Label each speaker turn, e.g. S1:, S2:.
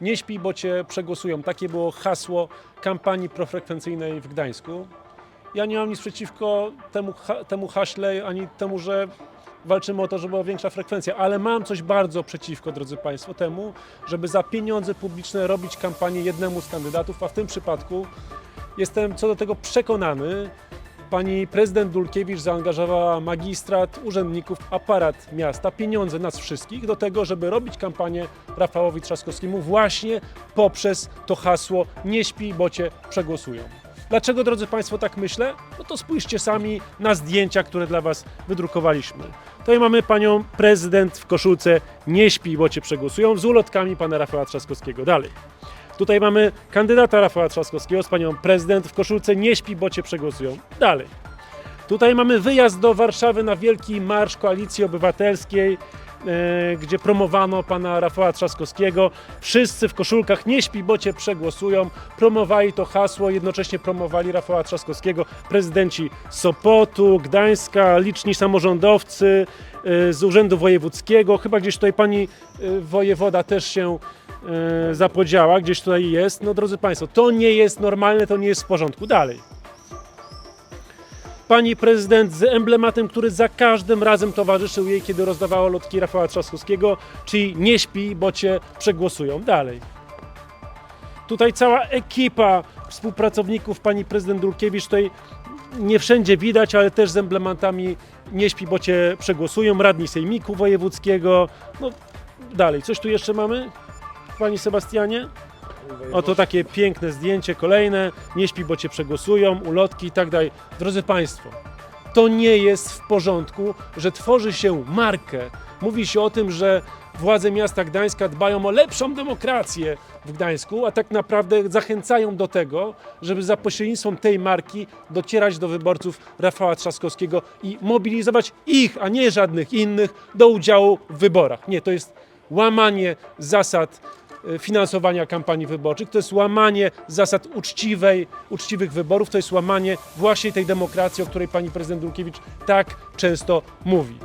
S1: Nie śpi, bo cię przegłosują. Takie było hasło kampanii profrekwencyjnej w Gdańsku. Ja nie mam nic przeciwko temu, temu haśle, ani temu, że walczymy o to, żeby była większa frekwencja, ale mam coś bardzo przeciwko, drodzy Państwo, temu, żeby za pieniądze publiczne robić kampanię jednemu z kandydatów, a w tym przypadku jestem co do tego przekonany. Pani prezydent Dulkiewicz zaangażowała magistrat, urzędników, aparat miasta, pieniądze nas wszystkich do tego, żeby robić kampanię Rafałowi Trzaskowskiemu właśnie poprzez to hasło nie śpi, bo cię przegłosują. Dlaczego, drodzy Państwo, tak myślę? No to spójrzcie sami na zdjęcia, które dla Was wydrukowaliśmy. Tutaj mamy panią prezydent w koszulce nie śpi, bo cię przegłosują, z ulotkami pana Rafała Trzaskowskiego. Dalej. Tutaj mamy kandydata Rafała Trzaskowskiego z panią prezydent w koszulce nie śpi, bo cię przegłosują. Dalej. Tutaj mamy wyjazd do Warszawy na wielki marsz Koalicji Obywatelskiej, e, gdzie promowano pana Rafała Trzaskowskiego. Wszyscy w koszulkach nie śpi, bo cię przegłosują. Promowali to hasło, jednocześnie promowali Rafała Trzaskowskiego prezydenci Sopotu, Gdańska, liczni samorządowcy e, z Urzędu Wojewódzkiego. Chyba gdzieś tutaj pani e, wojewoda też się zapodziała, gdzieś tutaj jest. No drodzy Państwo, to nie jest normalne, to nie jest w porządku. Dalej pani prezydent z emblematem, który za każdym razem towarzyszył jej, kiedy rozdawała lotki Rafała Trzaskowskiego, czyli nie śpi, bo cię przegłosują. Dalej. Tutaj cała ekipa współpracowników pani prezydent Dulkiewicz, tutaj nie wszędzie widać, ale też z emblematami nie śpi, bo cię przegłosują, radni sejmiku wojewódzkiego. No dalej, coś tu jeszcze mamy? Pani Sebastianie? Oto takie piękne zdjęcie, kolejne. Nie śpi, bo cię przegłosują, ulotki i tak dalej. Drodzy Państwo, to nie jest w porządku, że tworzy się markę. Mówi się o tym, że władze miasta Gdańska dbają o lepszą demokrację w Gdańsku, a tak naprawdę zachęcają do tego, żeby za pośrednictwem tej marki docierać do wyborców Rafała Trzaskowskiego i mobilizować ich, a nie żadnych innych, do udziału w wyborach. Nie, to jest łamanie zasad finansowania kampanii wyborczych, to jest łamanie zasad uczciwej, uczciwych wyborów, to jest łamanie właśnie tej demokracji, o której pani prezydent Dulkiewicz tak często mówi.